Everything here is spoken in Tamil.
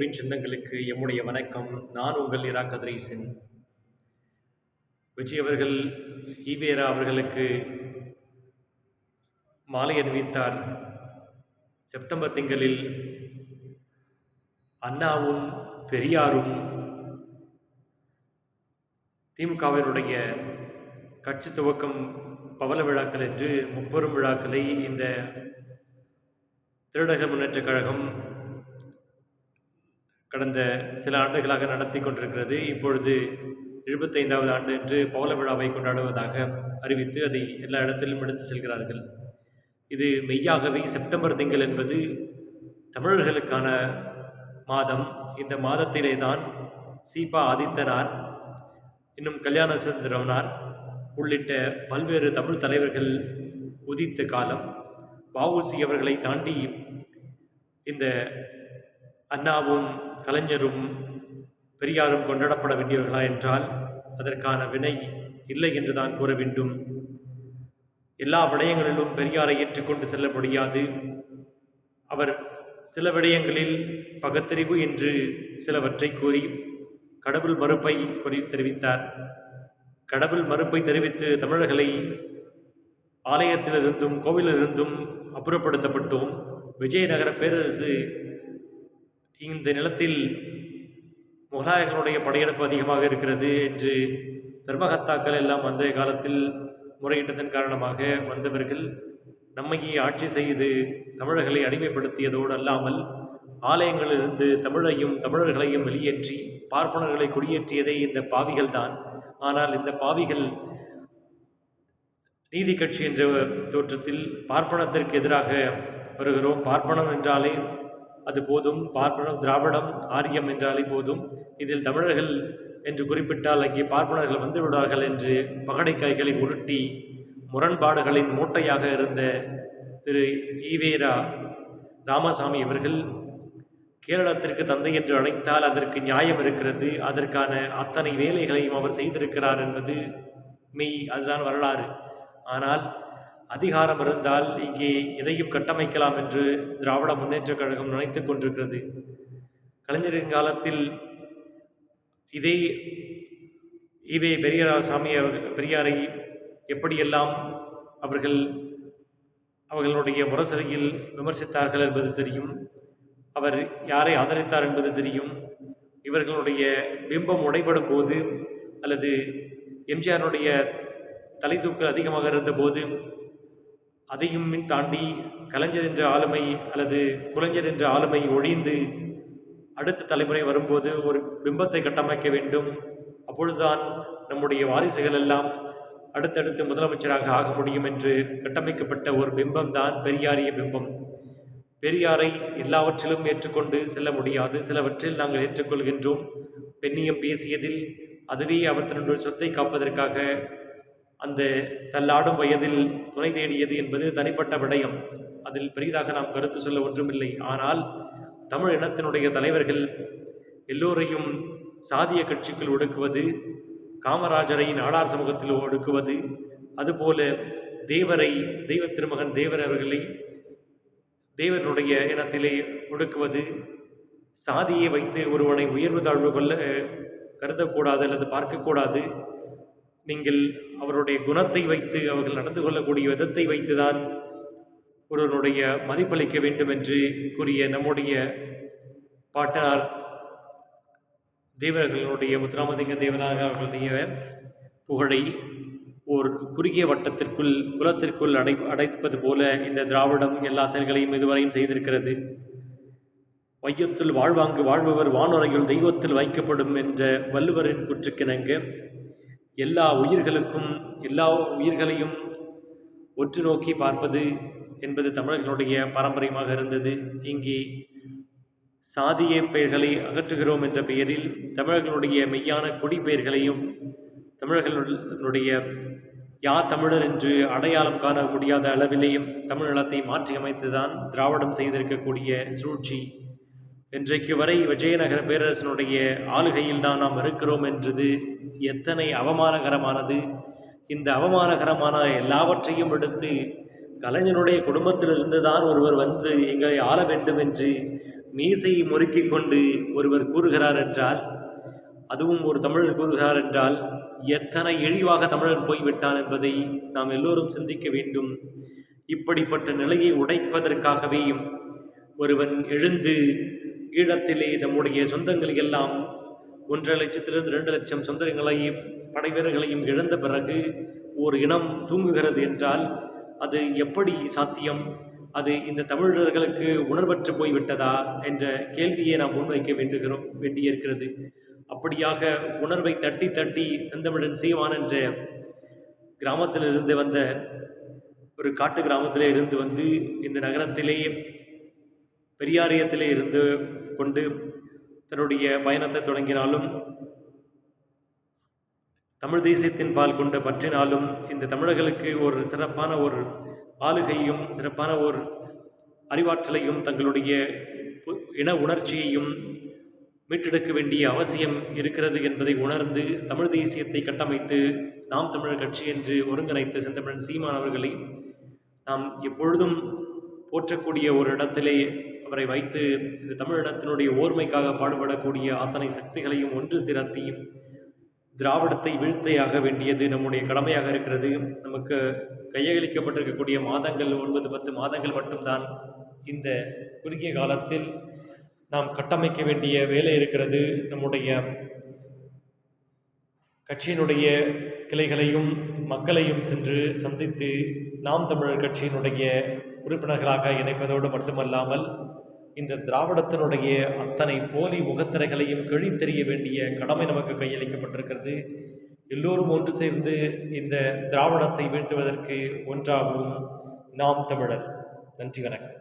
அன்பின் சொந்தங்களுக்கு எம்முடைய வணக்கம். நான் உங்கள் இரா கதிரேசன். விஜய் அவர்கள் ஈவேரா அவர்களுக்கு மாலை அணிவித்தார். செப்டம்பர் திங்களில் அண்ணாவும் பெரியாரும் திமுகவினுடைய கட்சி துவக்கம் பவள விழாக்கள் என்று முப்பெரும் விழாக்களை இந்த திருடகர் முன்னேற்றக் கழகம் கடந்த சில ஆண்டுகளாக நடத்தி கொண்டிருக்கிறது. இப்பொழுது எழுபத்தைந்தாவது ஆண்டு என்று பவள விழாவை கொண்டாடுவதாக அறிவித்து அதை எல்லா இடத்திலும் எடுத்து செல்கிறார்கள். இது மெய்யாகவே செப்டம்பர் திங்கள் என்பது தமிழர்களுக்கான மாதம். இந்த மாதத்திலே தான் சீபா ஆதித்தனார் இன்னும் கல்யாண சுந்தரவனார் உள்ளிட்ட பல்வேறு தமிழ் தலைவர்கள் உதித்த காலம். வவுசி அவர்களை தாண்டி இந்த அண்ணாவும் கலைஞரும் பெரியாரும் கொண்டாடப்பட வேண்டியவர்களா என்றால் அதற்கான வினை இல்லை என்று தான் கூற வேண்டும். எல்லா விடயங்களிலும் பெரியாரை ஏற்றுக்கொண்டு செல்ல முடியாது. அவர் சில விடயங்களில் பகத்தறிவு என்று சிலவற்றை கூறி கடவுள் மறுப்பை குறி தெரிவித்தார். கடவுள் மறுப்பை தெரிவித்து தமிழர்களை ஆலயத்திலிருந்தும் கோவிலிருந்தும் அப்புறப்படுத்தப்பட்டோம். விஜயநகர பேரரசு இந்த நிலத்தில் முகலாயர்களுடைய படையெடுப்பு அதிகமாக இருக்கிறது என்று தர்மகத்தாக்கள் எல்லாம் அன்றைய காலத்தில் முறையிட்டதன் காரணமாக வந்தவர்கள் நம்மையே ஆட்சி செய்து தமிழர்களை அடிமைப்படுத்தியதோடு அல்லாமல் ஆலயங்களிலிருந்து தமிழையும் தமிழர்களையும் வெளியேற்றி பார்ப்பனர்களை குடியேற்றியதே இந்த பாவிகள் தான் ஆனால் இந்த பாவிகள் நீதி கட்சி என்ற தோற்றத்தில் பார்ப்பனத்திற்கு எதிராக வருகிறோம். பார்ப்பனம் என்றாலே அது போதும். பார்ப்பனம் திராவிடம் ஆரியம் என்றாலே போதும். இதில் தமிழர்கள் என்று குறிப்பிட்டால் அங்கே பார்ப்பனர்கள் வந்து விடுவார்கள் என்று பகடைக்காய்களை உருட்டி முரண்பாடுகளின் மூட்டையாக இருந்த திரு ஈவேரா ராமசாமி அவர்கள் கேரளத்திற்கு தந்தை என்று அழைத்தால் அதற்கு நியாயம் இருக்கிறது. அதற்கான அத்தனை வேலைகளையும் அவர் செய்திருக்கிறார் என்பது மெய் அதுதான் வரலாறு. ஆனால் அதிகாரம் இருந்தால் இங்கே எதையும் கட்டமைக்கலாம் என்று திராவிட முன்னேற்றக் கழகம் நினைத்து கொண்டிருக்கிறது. கலைஞரின் காலத்தில் இதே ஈவே பெரியராசாமி அவர்கள் பெரியாரை எப்படியெல்லாம் அவர்கள் அவர்களுடைய முரசொலியில் விமர்சித்தார்கள் என்பது தெரியும். அவர் யாரை ஆதரித்தார் என்பது தெரியும். இவர்களுடைய பிம்பம் உடைபடும் போது அல்லது எம்ஜிஆருடைய தலை தூக்கு அதிகமாக இருந்தபோது அதையும் தாண்டி கலைஞர் என்ற ஆளுமை அல்லது குலைஞர் என்ற ஆளுமை ஒழிந்து அடுத்த தலைமுறை வரும்போது ஒரு பிம்பத்தை கட்டமைக்க வேண்டும். அப்பொழுதுதான் நம்முடைய வாரிசுகள் எல்லாம் அடுத்தடுத்து முதலமைச்சராக ஆக முடியும் என்று கட்டமைக்கப்பட்ட ஒரு பிம்பம் தான் பெரியாரிய பிம்பம். பெரியாரை எல்லாவற்றிலும் ஏற்றுக்கொண்டு செல்ல முடியாது. சிலவற்றில் நாங்கள் ஏற்றுக்கொள்கின்றோம். பெண்ணியம் பேசியதில் அதுவே அவர் தன்னுடைய சொத்தை காப்பதற்காக அந்த தள்ளாடும் வயதில் துணை தேடியது என்பது தனிப்பட்ட விடயம். அதில் பெரிதாக நாம் கருத்து சொல்ல ஒன்றுமில்லை. ஆனால் தமிழ் இனத்தினுடைய தலைவர்கள் எல்லோரையும் சாதிய கட்சிக்குள் ஒடுக்குவது காமராஜரை நாடார் சமூகத்தில் ஒடுக்குவது அதுபோல தேவரை தெய்வ திருமகன் தேவர் அவர்களை தேவனுடைய இனத்திலே ஒடுக்குவது சாதியை வைத்து ஒருவனை உயர்வு தாழ்வு கொள்ள கருதக்கூடாது அல்லது பார்க்கக்கூடாது நீங்கள் அவருடைய குணத்தை வைத்து அவர்கள் நடந்து கொள்ளக்கூடிய விதத்தை வைத்துதான் ஒருவனுடைய மதிப்பளிக்க வேண்டும் என்று கூறிய நம்முடைய பாட்டனார் தேவர்களுடைய முத்துராமலிங்க தேவனாக அவர்களுடைய புகழை ஓர் குறுகிய வட்டத்திற்குள் குலத்திற்குள் அடை அடைப்பது போல இந்த திராவிடம் எல்லா செயல்களையும் இதுவரையும் செய்திருக்கிறது. மையத்தில் வாழ்வாங்கு வாழ்பவர் வானுரையில் தெய்வத்தில் வைக்கப்படும் என்ற வள்ளுவரின் கூற்றுக்கிணங்க எல்லா உயிர்களுக்கும் எல்லா உயிர்களையும் ஒற்று நோக்கி பார்ப்பது என்பது தமிழர்களுடைய பாரம்பரியமாக இருந்தது. இங்கே சாதிய பெயர்களை அகற்றுகிறோம் என்ற பெயரில் தமிழர்களுடைய மெய்யான குடிப்பெயர்களையும் தமிழர்களுடைய யார் தமிழர் என்று அடையாளம் காண முடியாத அளவிலேயும் தமிழ் நிலத்தை மாற்றியமைத்துதான் திராவிடம் செய்திருக்கக்கூடிய சூழ்ச்சி இன்றைக்கு வரை விஜயநகர பேரரசனுடைய ஆளுகையில் தான் நாம் இருக்கிறோம் என்றது எத்தனை அவமானகரமானது. இந்த அவமானகரமான எல்லாவற்றையும் எடுத்து கலைஞனுடைய குடும்பத்திலிருந்து தான் ஒருவர் வந்து எங்களை ஆள வேண்டும் என்று மீசையை முறுக்கிக் கொண்டு ஒருவர் கூறுகிறார் என்றால் அதுவும் ஒரு தமிழர் கூறுகிறார் என்றால் எத்தனை இழிவாக தமிழர் போய்விட்டான் என்பதை நாம் எல்லோரும் சிந்திக்க வேண்டும். இப்படிப்பட்ட நிலையை உடைப்பதற்காகவே ஒருவன் எழுந்து ஈழத்திலே நம்முடைய சொந்தங்கள் எல்லாம் ஒன்றரை லட்சத்திலிருந்து ரெண்டு லட்சம் சொந்தங்களையும் படை வீரர்களையும் இழந்த பிறகு ஒரு இனம் தூங்குகிறது என்றால் அது எப்படி சாத்தியம்? அது இந்த தமிழர்களுக்கு உணர்வற்று போய்விட்டதா என்ற கேள்வியை நாம் முன்வைக்க வேண்டுகிறோம் வேண்டியிருக்கிறது. அப்படியாக உணர்வை தட்டி தட்டி செந்தமிழன் சீவான் என்ற கிராமத்திலிருந்து வந்த ஒரு காட்டு கிராமத்திலே இருந்து வந்து இந்த நகரத்திலேயே பெரியாரியத்திலே இருந்து கொண்டு தன்னுடைய பயணத்தை தொடங்கினாலும் தமிழ் தேசியத்தின் பால் கொண்ட பற்றினாலும் இந்த தமிழர்களுக்கு ஒரு சிறப்பான ஒரு ஆளுகையும் சிறப்பான ஒரு அறிவாற்றலையும் தங்களுடைய பு- இன உணர்ச்சியையும் மீட்டெடுக்க வேண்டிய அவசியம் இருக்கிறது என்பதை உணர்ந்து தமிழ் தேசியத்தை கட்டமைத்து நாம் தமிழர் கட்சி என்று ஒருங்கிணைத்த செந்தமிழன் சீமான் அவர்களை நாம் எப்பொழுதும் போற்றக்கூடிய ஒரு இடத்திலே அவரை வைத்து இந்த தமிழினத்தினுடைய ஓர்மைக்காக பாடுபடக்கூடிய அத்தனை சக்திகளையும் ஒன்று திரட்டி திராவிடத்தை வீழ்த்தையாக வேண்டியது நம்முடைய கடமையாக இருக்கிறது. நமக்கு கையளிக்கப்பட்டிருக்கக்கூடிய மாதங்கள் ஒன்பது பத்து மாதங்கள் மட்டும்தான் இந்த குறுகிய காலத்தில் நாம் கட்டமைக்க வேண்டிய வேலை இருக்கிறது. நம்முடைய கட்சியினுடைய கிளைகளையும் மக்களையும் சென்று சந்தித்து நாம் தமிழர் கட்சியினுடைய உறுப்பினர்களாக இணைப்பதோடு மட்டுமல்லாமல் இந்த திராவிடத்தினுடைய அத்தனை போலி முகத்திரைகளையும் கிழித்தெறிய வேண்டிய கடமை நமக்கு கையளிக்கப்பட்டிருக்கிறது. எல்லோரும் ஒன்று சேர்ந்து இந்த திராவிடத்தை வீழ்த்துவதற்கு ஒன்றாகும் நாம் தமிழர். நன்றி வணக்கம்.